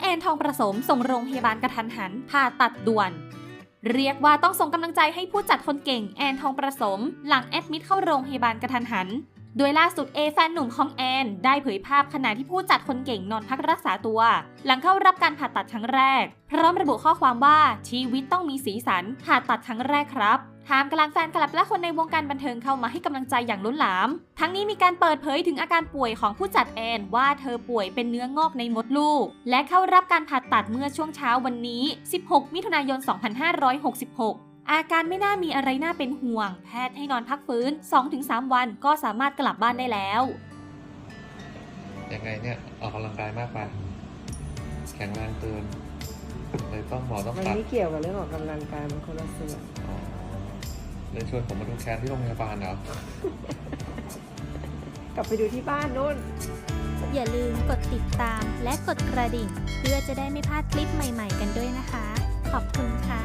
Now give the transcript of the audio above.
แอนทองประสมส่งโรงพยาบาลกระทันหันผ่าตัดด่วน เรียกว่าต้องส่งกำลังใจให้ผู้จัดคนเก่งแอนทองประสม หลังแอดมิดเข้าโรงพยาบาลกระทันหัน โดยล่าสุดเอแฟนหนุ่มของแอนได้เผยภาพขณะที่ผู้จัดคนเก่งนอนพักรักษาตัว หลังเข้ารับการผ่าตัดครั้งแรก พร้อมระบุข้อความว่าชีวิตต้องมีสีสันผ่าตัดครั้งแรกครับทามกลางแฟนคลับและคนในวงการบันเทิงเข้ามาให้กำลังใจอย่างล้นหลาม ทั้งนี้มีการเปิดเผยถึงอาการป่วยของผู้จัดแอนว่าเธอป่วยเป็นเนื้องอกในมดลูก และเข้ารับการผ่าตัดเมื่อช่วงเช้าวันนี้ 16 มิถุนายน 2566 อาการไม่น่ามีอะไรน่าเป็นห่วง แพทย์ให้นอนพักฟื้น 2-3 วันก็สามารถกลับบ้านได้แล้ว ยังไงเนี่ย ออกกำลังกายมากไปแข็งแรงเกินเลยต้องหมอต้องมันตัดไม่เกี่ยวกับเรื่องออกกำลังกายมันคนละส่วนอ๋อเลยชวนผมมาดูแคสที่โรงพยาบาลเหรอกลับไปดูที่บ้านนู่น อย่าลืมกดติดตามและกดกระดิ่ง เพื่อจะได้ไม่พลาดคลิปใหม่ๆกันด้วยนะคะ ขอบคุณค่ะ